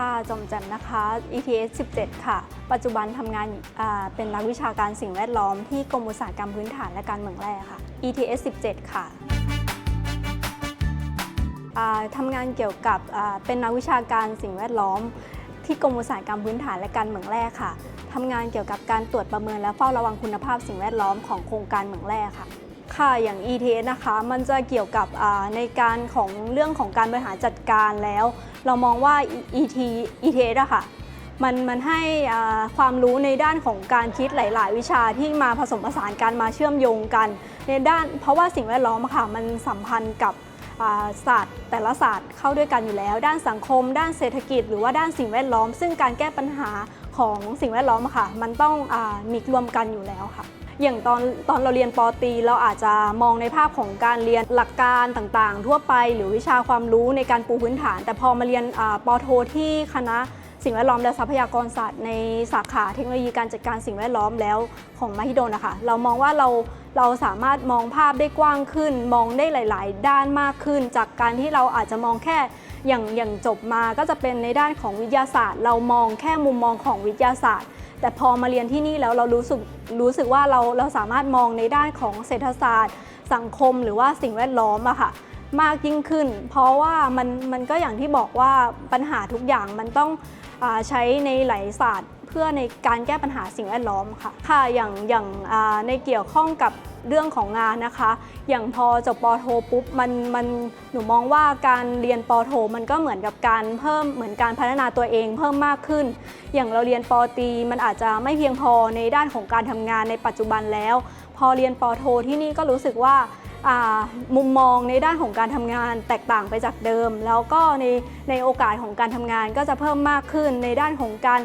ค่ะ จอมแจมนะคะ ETS 17 ค่ะ ปัจจุบันทำงานเป็นนักวิชาการสิ่งแวดล้อมที่กรมอุตสาหกรรมพื้นฐานและการเมืองแร่ค่ะ ETS 17 ค่ะอ่าทำงานเกี่ยวกับเป็นนักวิชาการสิ่งแวดล้อม ที่กรมอุตสาหกรรมพื้นฐานและการเมืองแร่ค่ะทำงานเกี่ยวกับการตรวจประเมินและเฝ้าระวังคุณภาพสิ่งแวดล้อมของโครงการเมืองแร่ค่ะ ค่ะอย่าง ETS นะคะมันจะเกี่ยวกับในการของเรื่องของการบริหารจัดการแล้ว เรามองว่า ET ETS อะค่ะมันมันให้ความรู้ในด้านของการคิดหลาย ๆ วิชาที่มาผสมผสานกันมาเชื่อมโยงกัน ในด้านเพราะว่าสิ่งแวดล้อมค่ะมันสัมพันธ์กับศาสตร์แต่ละศาสตร์เข้าด้วยกันอยู่แล้ว ด้านสังคม ด้านเศรษฐกิจ หรือว่าด้านสิ่งแวดล้อม ซึ่งการแก้ปัญหาของสิ่งแวดล้อมค่ะ มันต้องอมีรวมกันอยู่แล้วค่ะ อย่างตอนตอนเราเรียนปตรีเราอาจจะมองในภาพของการเรียนหลักการต่างๆ ทั่วไปหรือวิชาความรู้ในการปูพื้นฐาน แต่พอมาเรียนปโทที่คณะสิ่งแวดล้อมและทรัพยากรศาสตร์ในสาขาเทคโนโลยีการจัดการสิ่งแวดล้อมแล้วของมหิดลนะคะเรามองว่าเราเราสามารถมองภาพได้กว้างขึ้น มองได้หลาย ๆ ด้านมากขึ้น จากการที่เราอาจจะมองแค่อย่างอย่างจบมาก็จะเป็นในด้านของวิทยาศาสตร์ เรามองแค่มุมมองของวิทยาศาสตร์ แต่พอมาเรียนที่นี่แล้วเรารู้สึกรู้สึกว่าเราเราสามารถมองในด้านของเศรษฐศาสตร์ สังคมหรือว่าสิ่งแวดล้อมอะค่ะมากยิ่งขึ้น เพราะว่ามันมันก็อย่างที่บอกว่าปัญหาทุกอย่างมันต้องอใช้ในหลายศาสตร์ เพื่อในการแก้ปัญหาสิ่งแวดล้อมค่ะค่ะอย่างอย่างในเกี่ยวข้องกับเรื่องของงานนะคะ อย่างพอจบปอโทปุ๊บมันมันหนูมองว่าการเรียนปอโทมันก็เหมือนกับการเพิ่มเหมือนการพัฒนาตัวเองเพิ่มมากขึ้น อย่างเราเรียนปตรีมันอาจจะไม่เพียงพอในด้านของการทำงานในปัจจุบันแล้ว พอเรียนปโทที่นี่ก็รู้สึกว่ามุมมองในด้านของการทำงานแตกต่างไปจากเดิม แล้วก็ในในโอกาสของการทำงานก็จะเพิ่มมากขึ้นในด้านของการ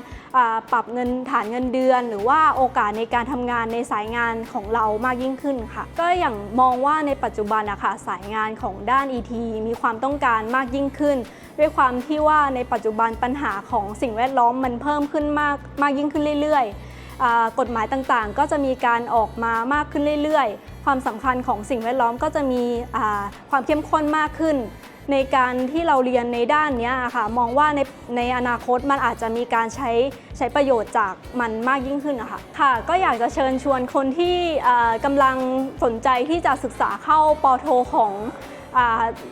ปรับเงินฐานเงินเดือน หรือว่าโอกาสในการทำงานในสายงานของเรามากยิ่งขึ้นค่ะ ก็อย่างมองว่าในปัจจุบันนะคะสายงานของด้าน ET มีความต้องการมากยิ่งขึ้น ด้วยความที่ว่าในปัจจุบันปัญหาของสิ่งแวดล้อมมันเพิ่มขึ้นมากมากยิ่งขึ้นเรื่อยๆ กฎหมายต่างๆ ก็จะมีการออกมามากขึ้นเรื่อยๆ ความสำคัญของสิ่งแวดล้อมก็จะมีความเข้มข้นมากขึ้น ในการที่เราเรียนในด้านนี้ค่ะมองว่าในในอนาคตมันอาจจะมีการใช้ใช้ประโยชน์จากมันมากยิ่งขึ้นนะคะค่ะ ก็อยากจะเชิญชวนคนที่กำลังสนใจที่จะศึกษาเข้าปโทของ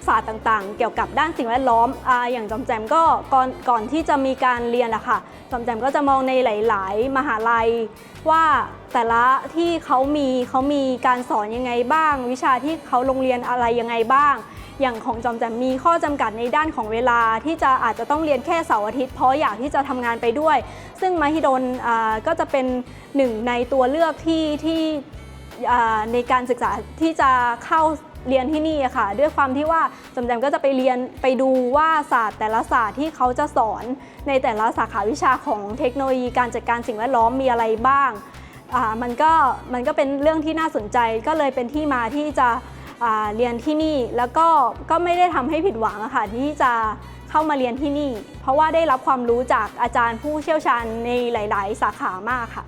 ศาสตร์ต่างๆ เกี่ยวกับด้านสิ่งแวดล้อมออย่างจอมแจมก็ก่อนก่อนที่จะมีการเรียนอะค่ะจอมแจมก็จะมองในหลาย ๆ มหาลัย ว่าแต่ละที่เขามีเขามีการสอนยังไงบ้าง วิชาที่เขาโรงเรียนอะไรยังไงบ้าง อย่างของจอมแจมมีข้อจำกัดในด้านของเวลาที่จะอาจจะต้องเรียนแค่เสาร์อาทิตย์เพราะอยากที่จะทำงานไปด้วย ซึ่งมหิดลอ่าก็จะเป็นหนึ่งในตัวเลือกที่ที่ในการศึกษาที่จะเข้า เรียนที่นี่อะค่ะ ด้วยความที่ว่าจำแจมก็จะไปเรียนไปดูว่าศาสตร์ แต่ละศาสตร์ที่เขาจะสอนในแต่ละสาขาวิชาของเทคโนโลยีการจัดการสิ่งแวดล้อมมีอะไรบ้างอ่ามันก็มันก็เป็นเรื่องที่น่าสนใจก็เลยเป็นที่มาที่จะอ่าเรียนที่นี่แล้วก็ก็ไม่ได้ทำให้ผิดหวังอะค่ะที่จะเข้ามาเรียนที่นี่ เพราะว่าได้รับความรู้จากอาจารย์ผู้เชี่ยวชาญในหลาย ๆ สาขามากค่ะ